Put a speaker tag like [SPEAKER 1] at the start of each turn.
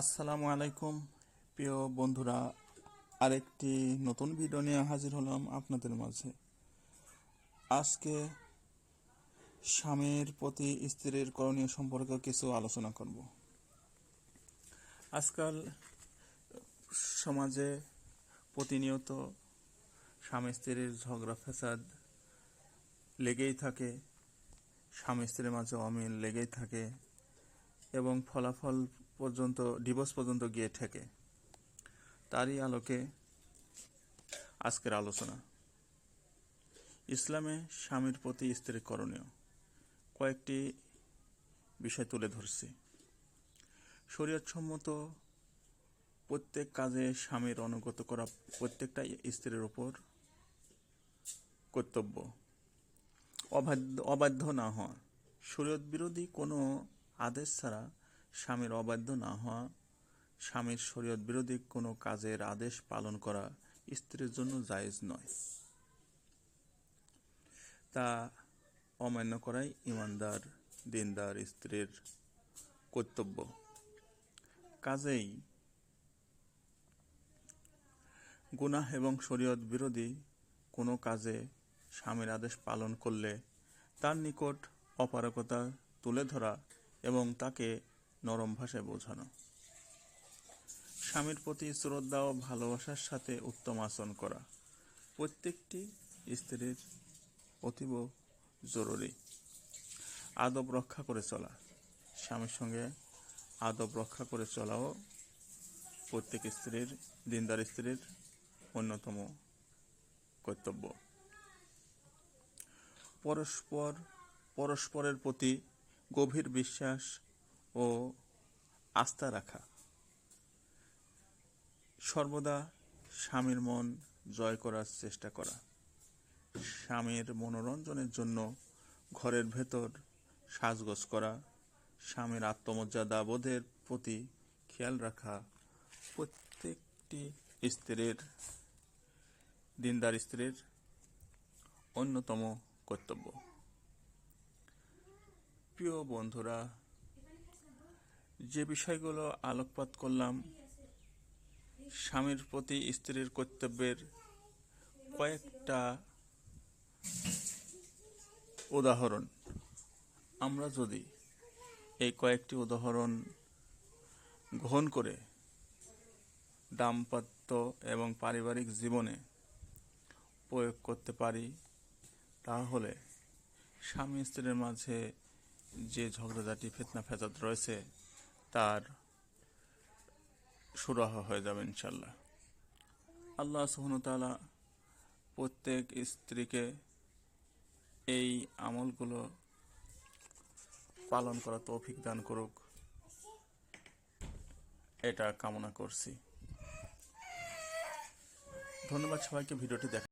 [SPEAKER 1] আসসালামু আলাইকুম। প্রিয় বন্ধুরা, আরেকটি নতুন ভিডিও নিয়ে হাজির হলাম আপনাদের মাঝে। আজকে স্বামীর প্রতি স্ত্রীর করণীয় সম্পর্কে কিছু আলোচনা করব। আজকাল সমাজে প্রতিনিয়ত স্বামী স্ত্রীর ঝগড়া, ফ্যাসাদ লেগেই থাকে। স্বামী স্ত্রীর মাঝে অমিল লেগেই থাকে এবং ফলাফল পর্যন্ত ডিভোর্স পর্যন্ত গিয়ে ঠেকে। তারই আলোকে আজকের আলোচনা। ইসলামে স্বামীর প্রতি স্ত্রীর করণীয়। কয়েকটি বিষয় তুলে ধরছি। শরীয়তসম্মত প্রত্যেক কাজে স্বামীর অনুগত করা প্রত্যেকটা স্ত্রীর উপর কর্তব্য। অবাধ্য অবাধ্য না হওয়া। শরীয়ত বিরোধী কোনো আদেশ ছাড়া স্বামীর অবাধ্য না হওয়া, স্বামীর শরীয়ত বিরোধী কোনো কাজের আদেশ পালন করা স্ত্রীর জন্য জায়েজ নয়। তা অমান্য করাই ইমানদার, দিনদার স্ত্রীর কর্তব্য। কাজেই গুনাহ এবং শরীয়ত বিরোধী কোনো কাজে স্বামীর আদেশ পালন করলে তার নিকট অপারগতা তুলে ধরা এবং তাকে নরম ভাষায় বোঝানো। স্বামীর প্রতি শ্রদ্ধা ও ভালোবাসার সাথে উত্তম আচরণ করা প্রত্যেকটি স্ত্রীর অতীব জরুরি। আদব রক্ষা করে চলা। স্বামীর সঙ্গে আদব রক্ষা করে চলাও প্রত্যেক স্ত্রীর, দিনদার স্ত্রীর অন্যতম কর্তব্য। পরস্পর, পরস্পরের প্রতি গভীর বিশ্বাস ও আস্থা রাখা। সর্বদা স্বামীর মন জয় করার চেষ্টা করা। স্বামীর মনোরঞ্জনের জন্য ঘরের ভেতর সাজগোজ করা, স্বামীর আত্মমর্যাদা বোধের প্রতি খেয়াল রাখা প্রত্যেকটি স্ত্রীর, দিনদার স্ত্রীর অন্যতম কর্তব্য। প্রিয় বন্ধুরা যে বিষয়গুলো আলোকপাত করলাম, স্বামীর প্রতি স্ত্রীর কর্তব্যের কয়েকটা উদাহরণ। আমরা যদি এই কয়েকটি উদাহরণ গ্রহণ করে দাম্পত্য এবং পারিবারিক জীবনে প্রয়োগ করতে পারি, তাহলে স্বামী স্ত্রীর মাঝে যে ঝগড়াঝাটি ফেতনা ফেজাদ রয়েছে তার সুরাহ হয়ে যাবে ইনশাল্লাহ আল্লাহ সুহনতালা প্রত্যেক স্ত্রীকে এই আমলগুলো পালন করা তৌফিক দান করুক। এটা কামনা করছি। ধন্যবাদ সবাইকে, ভিডিওটি দেখা